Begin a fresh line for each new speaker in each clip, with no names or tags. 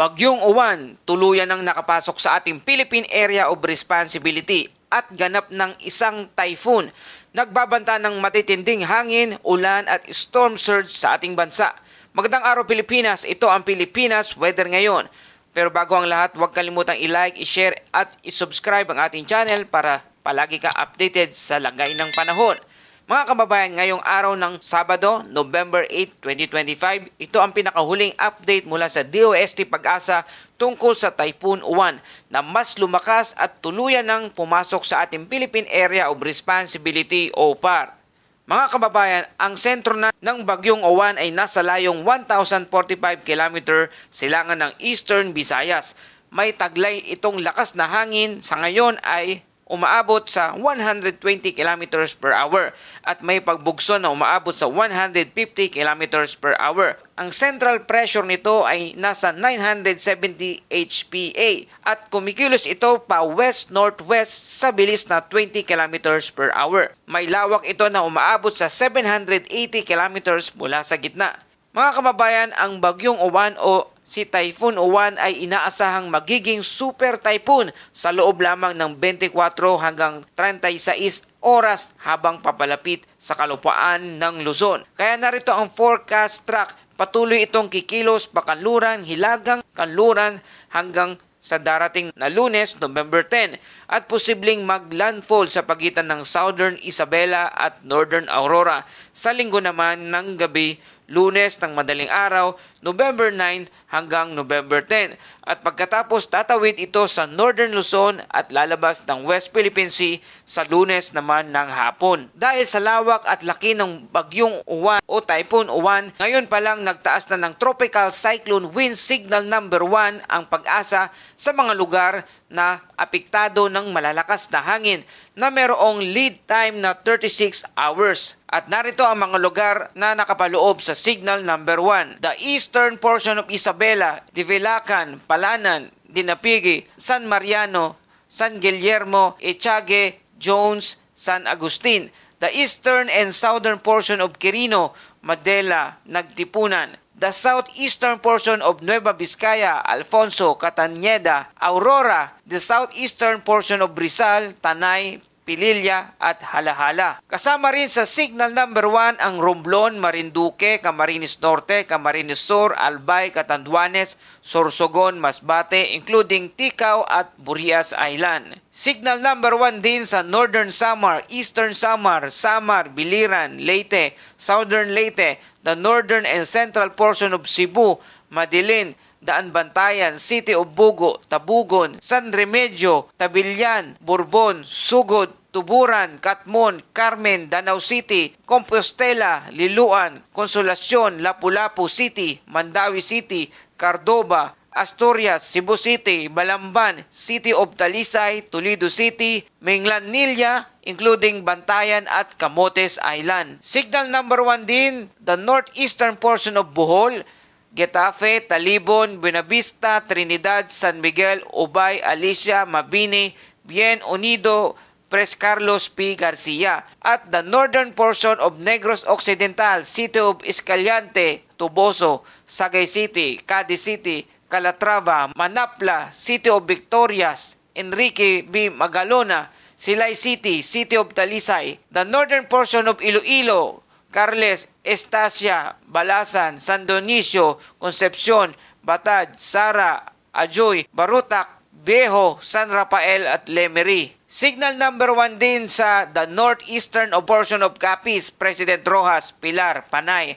Bagyong Uwan, tuluyan ng nakapasok sa ating Philippine Area of Responsibility at ganap ng isang typhoon. Nagbabanta ng matitinding hangin, ulan at storm surge sa ating bansa. Magandang araw Pilipinas, ito ang Pilipinas Weather ngayon. Pero bago ang lahat, huwag kalimutang i-like, i-share at i-subscribe ang ating channel para palagi ka updated sa lagay ng panahon. Mga kababayan, ngayong araw ng Sabado, November 8, 2025, ito ang pinakahuling update mula sa DOST Pag-asa tungkol sa Typhoon Uwan na mas lumakas at tuluyan ng pumasok sa ating Philippine Area of Responsibility o PAR. Mga kababayan, ang sentro na ng Bagyong Uwan ay nasa layong 1,045 km silangan ng Eastern Visayas. May taglay itong lakas na hangin sa ngayon ay umaabot sa 120 km per hour at may pagbugso na umaabot sa 150 km per hour. Ang central pressure nito ay nasa 970 HPA at kumikilos ito pa west-northwest sa bilis na 20 km per hour. May lawak ito na umaabot sa 780 km mula sa gitna. Mga kababayan, ang bagyong uwan o si Typhoon Uwan ay inaasahang magiging super typhoon sa loob lamang ng 24 hanggang 36 oras habang papalapit sa kalupaan ng Luzon. Kaya narito ang forecast track. Patuloy itong kikilos pakanluran, hilagang kanluran hanggang sa darating na lunes, November 10 at posibleng maglandfall sa pagitan ng Southern Isabela at Northern Aurora. Sa linggo naman ng gabi, lunes ng madaling araw, November 9 hanggang November 10. At pagkatapos tatawid ito sa Northern Luzon at lalabas ng West Philippine Sea sa lunes naman ng hapon. Dahil sa lawak at laki ng bagyong uwan o typhoon uwan, ngayon pa lang nagtaas na ng tropical cyclone wind signal number 1 ang pag-asa sa mga lugar na apektado ng malalakas na hangin na mayroong lead time na 36 hours. At narito ang mga lugar na nakapaloob sa signal number 1. The eastern portion of Isabela, Divilacan, Palanan, Dinapigi, San Mariano, San Guillermo, Echage, Jones, San Agustin. The eastern and southern portion of Quirino, Madela, Nagtipunan. The southeastern portion of Nueva Vizcaya, Alfonso, Cataneda, Aurora, the southeastern portion of Rizal, Tanay, Pililla at Halahala. Kasama rin sa signal number 1 ang Romblon, Marinduque, Camarines Norte, Camarines Sur, Albay, Catanduanes, Sorsogon, Masbate, including Ticao at Burias Island. Signal number 1 din sa Northern Samar, Eastern Samar, Samar, Biliran, Leyte, Southern Leyte, the northern and central portion of Cebu, Madilin, Daan Bantayan, City of Bugo, Tabugon, San Remedyo, Tabilyan, Bourbon, Sugod, Tuburan, Katmon, Carmen, Danau City, Compostela, Liluan, Consolacion, Lapu-Lapu City, Mandawi City, Cardoba, Asturias, Cebu City, Balamban, City of Talisay, Toledo City, Minglanilla, including Bantayan at Camotes Island. Signal number 1 din, the northeastern portion of Bohol, Getafe, Talibon, Buenavista, Trinidad, San Miguel, Ubay, Alicia, Mabini, Bien Unido, Pres Carlos P. Garcia at the northern portion of Negros Occidental, City of Escaliante, Tuboso, Sagay City, Cadiz City, Calatrava, Manapla, City of Victorias, Enrique B. Magalona, Silay City, City of Talisay, the northern portion of Iloilo, Carles, Estacia, Balasan, San Dionisio, Concepcion, Batad, Sara, Ajoy, Barutak, Viejo, San Rafael at Lemery. Signal number 1 din sa the northeastern portion of Capiz, President Rojas, Pilar, Panay,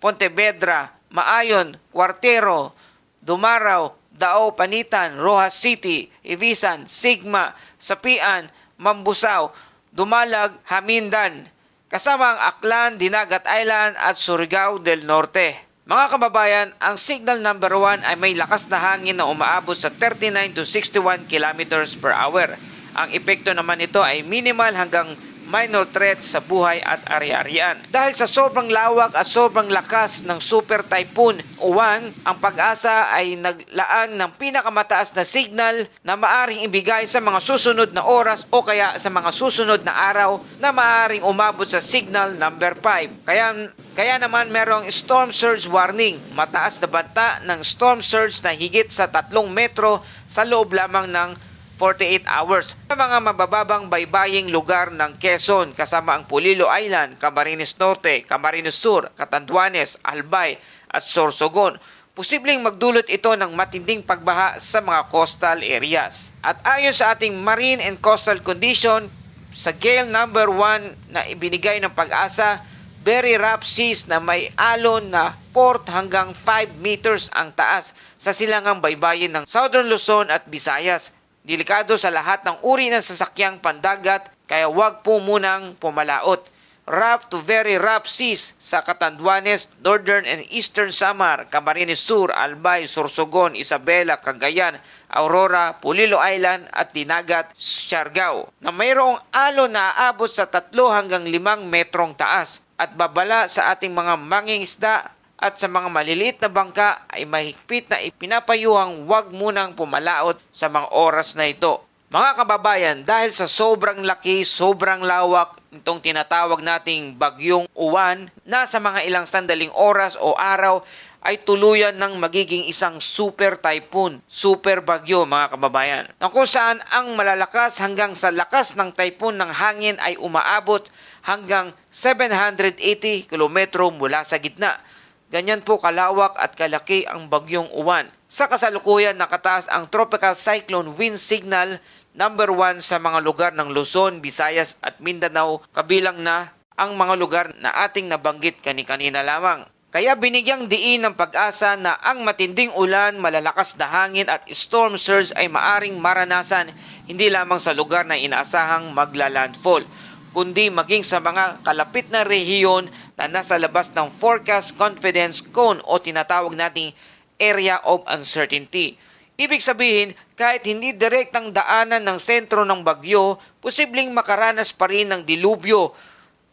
Pontevedra, Maayon, Cuartero, Dumaraw, Dao, Panitan, Rojas City, Ibisan, Sigma, Sapian, Mambusaw, Dumalag, Hamindan, kasama ang Aklan, Dinagat Island at Surigao del Norte. Mga kababayan, ang signal number 1 ay may lakas na hangin na umaabot sa 39 to 61 kilometers per hour. Ang epekto naman nito ay minimal hanggang minor threat sa buhay at ari-arian. Dahil sa sobrang lawak at sobrang lakas ng Super Typhoon Uwan, ang pag-asa ay naglaan ng pinakamataas na signal na maaring ibigay sa mga susunod na oras o kaya sa mga susunod na araw na maaring umabot sa signal number 5. Kaya kaya naman merong storm surge warning, mataas na banta ng storm surge na higit sa 3 metro sa loob lamang ng 48 hours. Sa mga mabababang baybaying lugar ng Quezon kasama ang Pulilo Island, Camarines Norte, Camarines Sur, Catanduanes, Albay at Sorsogon, posibleng magdulot ito ng matinding pagbaha sa mga coastal areas. At ayon sa ating marine and coastal condition, sa gale number 1 na ibinigay ng pag-asa, very rough seas na may alon na 4 hanggang 5 meters ang taas sa silangang baybayin ng Southern Luzon at Visayas. Delikado sa lahat ng uri ng sasakyang pandagat kaya huwag po munang pumalaot. Rough to very rough seas sa Catanduanes, Northern and Eastern Samar, Camarines Sur, Albay, Sorsogon, Isabela, Cagayan, Aurora, Pulilo Island at Dinagat, Siargao na mayroong alon na aabot sa 3 hanggang 5 metrong taas at babala sa ating mga mangingisda at sa mga maliliit na bangka ay mahigpit na ipinapayuhang huwag munang pumalaot sa mga oras na ito. Mga kababayan, dahil sa sobrang laki, sobrang lawak itong tinatawag nating bagyong uwan na sa mga ilang sandaling oras o araw ay tuluyan ng magiging isang super typhoon, super bagyo mga kababayan. Na kung saan ang malalakas hanggang sa lakas ng typhoon ng hangin ay umaabot hanggang 780 kilometro mula sa gitna. Ganyan po kalawak at kalaki ang bagyong uwan. Sa kasalukuyan nakataas ang tropical cyclone wind signal number 1 sa mga lugar ng Luzon, Visayas at Mindanao kabilang na ang mga lugar na ating nabanggit kani-kanina lamang. Kaya binigyang diin ng pag-asa na ang matinding ulan, malalakas na hangin at storm surge ay maaring maranasan hindi lamang sa lugar na inaasahang magla-landfall, kundi maging sa mga kalapit na rehiyon na nasa labas ng forecast confidence cone o tinatawag nating area of uncertainty. Ibig sabihin, kahit hindi direktang daanan ng sentro ng bagyo, posibleng makaranas pa rin ng dilubyo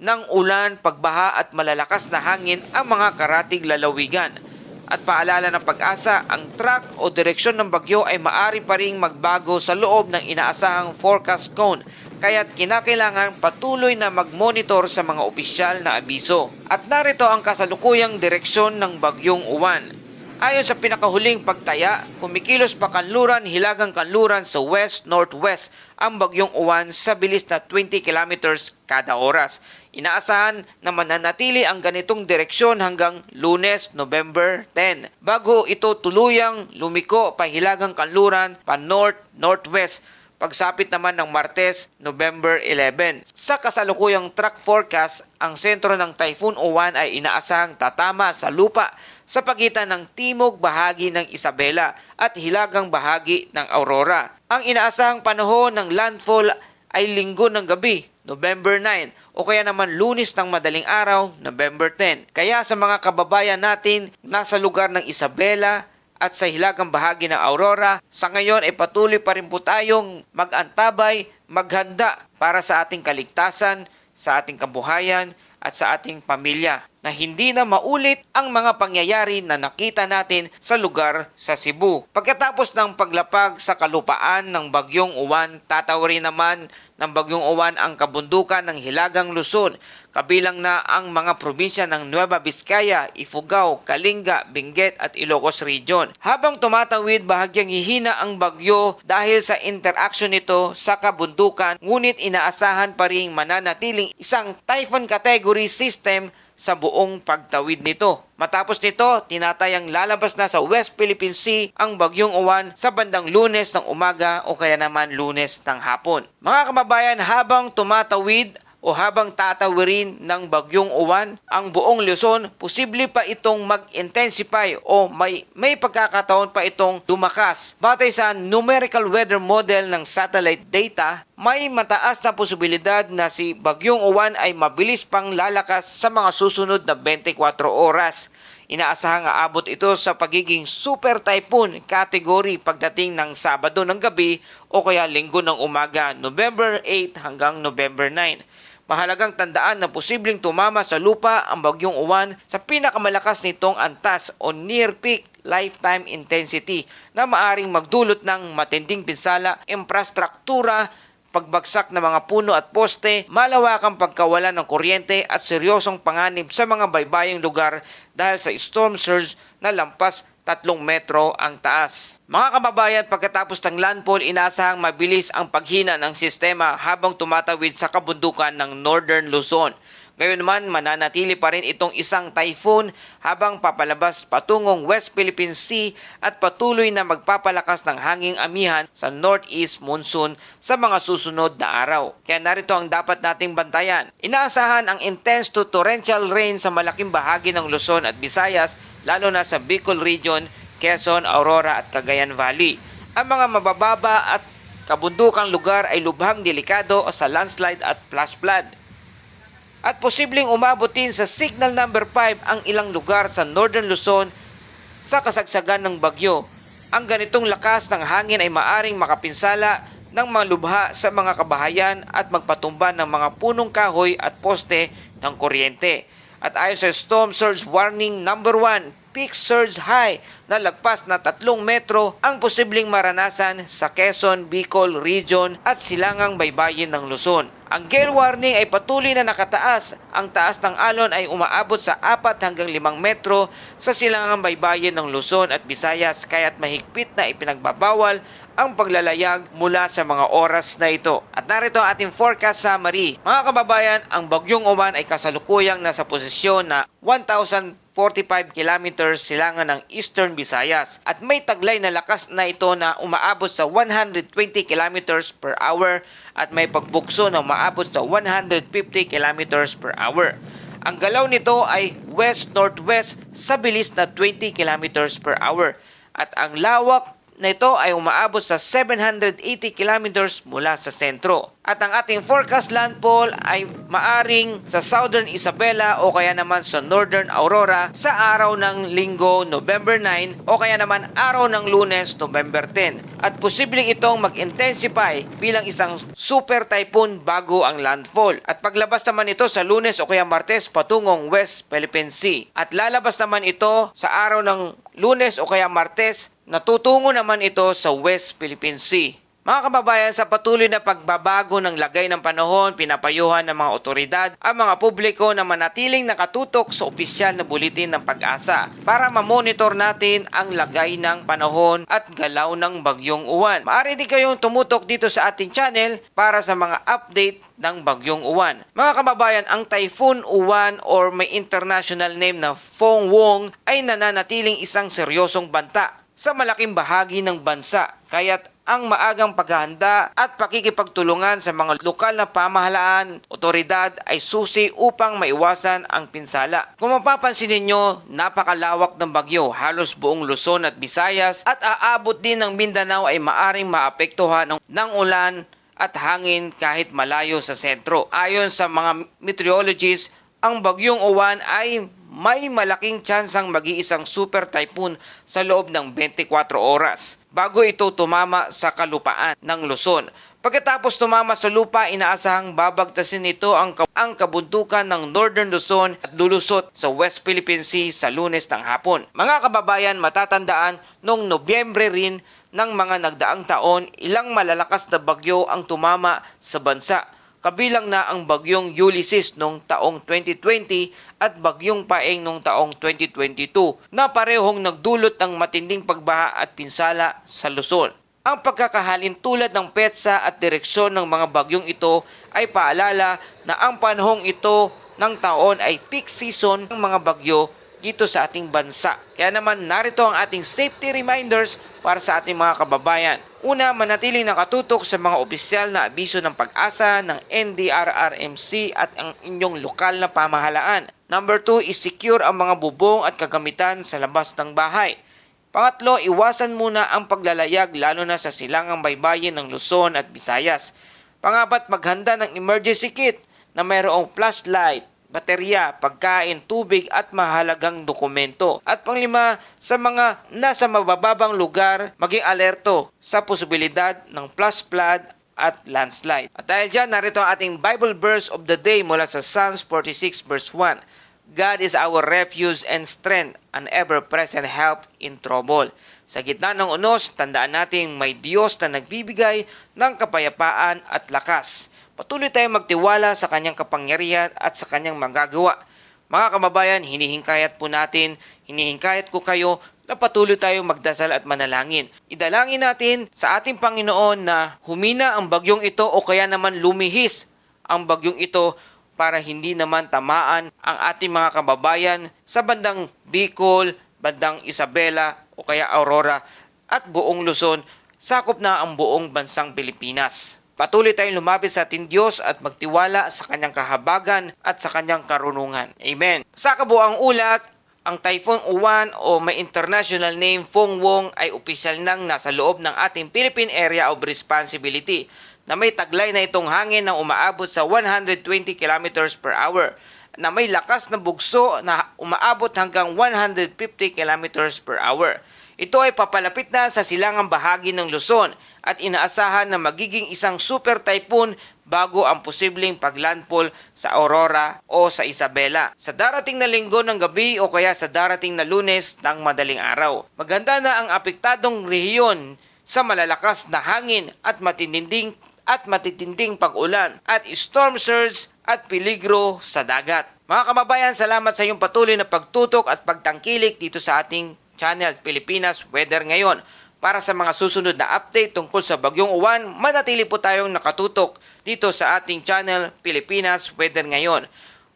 ng ulan, pagbaha at malalakas na hangin ang mga karatig lalawigan. At paalala ng pag-asa, ang track o direksyon ng bagyo ay maari pa ring magbago sa loob ng inaasahang forecast cone kaya't kinakailangan patuloy na mag-monitor sa mga opisyal na abiso. At narito ang kasalukuyang direksyon ng bagyong uwan. Ayon sa pinakahuling pagtaya, kumikilos pa kanluran hilagang kanluran sa west-northwest ang bagyong uwan sa bilis na 20 kilometers kada oras. Inaasahan na mananatili ang ganitong direksyon hanggang lunes, November 10, bago ito tuluyang lumiko pa hilagang kanluran pa north-northwest pagsapit naman ng Martes, November 11. Sa kasalukuyang track forecast, ang sentro ng Typhoon Uwan ay inaasahang tatama sa lupa sa pagitan ng timog bahagi ng Isabela at hilagang bahagi ng Aurora. Ang inaasahang panahon ng landfall ay linggo ng gabi, November 9 o kaya naman lunis ng madaling araw, November 10. Kaya sa mga kababayan natin nasa lugar ng Isabela, at sa hilagang bahagi ng Aurora, sa ngayon ay patuloy pa rin po tayong mag-antabay, maghanda para sa ating kaligtasan, sa ating kabuhayan at sa ating pamilya na hindi na maulit ang mga pangyayari na nakita natin sa lugar sa Cebu. Pagkatapos ng paglapag sa kalupaan ng bagyong uwan, tatawarin naman ng bagyong uwan ang kabundukan ng Hilagang Luzon, kabilang na ang mga probinsya ng Nueva Vizcaya, Ifugao, Kalinga, Benguet at Ilocos Region. Habang tumatawid, bahagyang hihina ang bagyo dahil sa interaction nito sa kabundukan, ngunit inaasahan pa rin mananatiling isang typhoon category system sa buong pagtawid nito. Matapos nito, tinatayang lalabas na sa West Philippine Sea ang bagyong uwan sa bandang lunes ng umaga o kaya naman lunes ng hapon. Mga kababayan, habang tumatawid o habang tatawirin ng bagyong uwan ang buong Luzon, posible pa itong mag-intensify o may, may pagkakataon pa itong lumakas. Batay sa numerical weather model ng satellite data, may mataas na posibilidad na si bagyong uwan ay mabilis pang lalakas sa mga susunod na 24 oras. Inaasahang aabot ito sa pagiging super typhoon category pagdating ng Sabado ng gabi o kaya Linggo ng umaga, November 8 hanggang November 9. Mahalagang tandaan na posibleng tumama sa lupa ang bagyong uwan sa pinakamalakas nitong antas o near peak lifetime intensity na maaring magdulot ng matinding pinsala, infrastruktura, pagbagsak ng mga puno at poste, malawakang pagkawala ng kuryente at seryosong panganib sa mga baybayang lugar dahil sa storm surge na lampas tatlong metro ang taas. Mga kababayan, pagkatapos ng landfall, inasahang mabilis ang paghina ng sistema habang tumatawid sa kabundukan ng Northern Luzon. Ngayon naman, mananatili pa rin itong isang typhoon habang papalabas patungong West Philippine Sea at patuloy na magpapalakas ng hanging amihan sa northeast monsoon sa mga susunod na araw. Kaya narito ang dapat nating bantayan. Inaasahan ang intense to torrential rain sa malaking bahagi ng Luzon at Visayas lalo na sa Bicol Region, Quezon, Aurora at Cagayan Valley. Ang mga mabababa at kabundukang lugar ay lubhang delikado sa landslide at flash flood at posibleng umabot din sa signal number 5 ang ilang lugar sa Northern Luzon sa kasagsagan ng bagyo. Ang ganitong lakas ng hangin ay maaring makapinsala ng mga lubha sa mga kabahayan at magpatumba ng mga punong kahoy at poste ng kuryente. At ayon sa Storm Surge Warning number 1, peak surge high na lagpas na 3 metro ang posibleng maranasan sa Quezon, Bicol Region at silangang baybayin ng Luzon. Ang gale warning ay patuloy na nakataas. Ang taas ng alon ay umaabot sa 4 hanggang 5 metro sa silangang baybayin ng Luzon at Visayas kaya't mahigpit na ipinagbabawal ang paglalayag mula sa mga oras na ito. At narito ang ating forecast summary. Mga kababayan, ang bagyong uwan ay kasalukuyang nasa posisyon na 1,045 kilometers silangan ng Eastern Visayas at may taglay na lakas na ito na umaabot sa 120 kilometers per hour at may pagbukso na umaabot sa 150 kilometers per hour. Ang galaw nito ay west-northwest sa bilis na 20 kilometers per hour at ang lawak na ito ay umaabot sa 780 kilometers mula sa sentro. At ang ating forecast landfall ay maaring sa southern Isabela o kaya naman sa northern Aurora sa araw ng linggo November 9 o kaya naman araw ng lunes November 10. At posibleng itong mag-intensify bilang isang super typhoon bago ang landfall. At paglabas naman ito sa lunes o kaya martes patungong West Philippine Sea. At lalabas naman ito sa araw ng lunes o kaya martes Natutungo naman ito sa West Philippine Sea. Mga kababayan, sa patuloy na pagbabago ng lagay ng panahon, pinapayuhan ng mga otoridad ang mga publiko na manatiling nakatutok sa opisyal na buletin ng pag-asa para mamonitor natin ang lagay ng panahon at galaw ng bagyong uwan. Maaari din kayong tumutok dito sa ating channel para sa mga update ng bagyong uwan. Mga kababayan, ang Typhoon Uwan or may international name na Fong Wong ay nananatiling isang seryosong banta sa malaking bahagi ng bansa. Kaya't ang maagang paghahanda at pakikipagtulungan sa mga lokal na pamahalaan, otoridad ay susi upang maiwasan ang pinsala. Kung mapapansin ninyo, napakalawak ng bagyo, halos buong Luzon at Visayas at aabot din ng Mindanao ay maaring maapektuhan ng, ulan at hangin kahit malayo sa sentro. Ayon sa mga meteorologists, ang bagyong uwan ay may malaking tsansang mag-iisang super typhoon sa loob ng 24 oras bago ito tumama sa kalupaan ng Luzon. Pagkatapos tumama sa lupa, inaasahang babagtasin nito ang, ang kabundukan ng Northern Luzon at lulusot sa West Philippine Sea sa lunes ng hapon. Mga kababayan, matatandaan noong Nobyembre rin ng mga nagdaang taon, ilang malalakas na bagyo ang tumama sa bansa kabilang na ang bagyong Ulysses noong taong 2020 at bagyong Paeng noong taong 2022 na parehong nagdulot ng matinding pagbaha at pinsala sa Luzon. Ang pagkakahalin tulad ng petsa at direksyon ng mga bagyong ito ay paalala na ang panahong ito ng taon ay peak season ng mga bagyo dito sa ating bansa. Kaya naman narito ang ating safety reminders para sa ating mga kababayan. Una, manatiling nakatutok sa mga opisyal na abiso ng pag-asa ng NDRRMC at ang inyong lokal na pamahalaan. Number 2 is secure ang mga bubong at kagamitan sa labas ng bahay. Pangatlo, iwasan muna ang paglalayag lalo na sa silangang baybayin ng Luzon at Visayas. Pangapat, maghanda ng emergency kit na mayroong flashlight, baterya, pagkain, tubig at mahalagang dokumento. At panglima, sa mga nasa mabababang lugar, maging alerto sa posibilidad ng flash flood at landslide. At dahil dyan, narito ang ating Bible verse of the day mula sa Psalms 46 verse 1. God is our refuge and strength, an ever-present help in trouble. Sa gitna ng unos, tandaan natin may Diyos na nagbibigay ng kapayapaan at lakas. Patuloy tayong magtiwala sa kanyang kapangyarihan at sa kanyang magagawa. Mga kababayan, hinihingkayat po natin, hinihingkayat ko kayo na patuloy tayong magdasal at manalangin. Idalangin natin sa ating Panginoon na humina ang bagyong ito o kaya naman lumihis ang bagyong ito para hindi naman tamaan ang ating mga kababayan sa bandang Bicol, bandang Isabela o kaya Aurora at buong Luzon, sakop na ang buong bansang Pilipinas. Patuloy tayong lumapit sa ating Diyos at magtiwala sa kanyang kahabagan at sa kanyang karunungan. Amen. Sa kabuang ulat, ang Typhoon Uwan o may international name Fong Wong ay opisyal nang nasa loob ng ating Philippine Area of Responsibility na may taglay na itong hangin na umaabot sa 120 km per hour na may lakas na bugso na umaabot hanggang 150 km per hour. Ito ay papalapit na sa silangang bahagi ng Luzon at inaasahan na magiging isang super typhoon bago ang posibleng paglandfall sa Aurora o sa Isabela. Sa darating na linggo ng gabi o kaya sa darating na lunes ng madaling araw. Maganda na ang apektadong rehiyon sa malalakas na hangin at matitinding at matitinding pag-ulan at storm surge at peligro sa dagat. Mga kababayan, salamat sa iyong patuloy na pagtutok at pagtangkilik dito sa ating channel Pilipinas Weather ngayon. Para sa mga susunod na update tungkol sa Bagyong Uwan, manatili po tayong nakatutok dito sa ating channel Pilipinas Weather ngayon.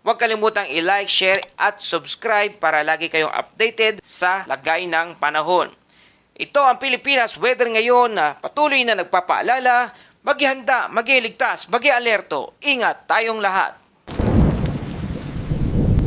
Huwag kalimutang i-like, share at subscribe para lagi kayong updated sa lagay ng panahon. Ito ang Pilipinas Weather ngayon na patuloy na nagpapaalala, maghihanda, mag-iligtas, mag-alerto. Ingat tayong lahat.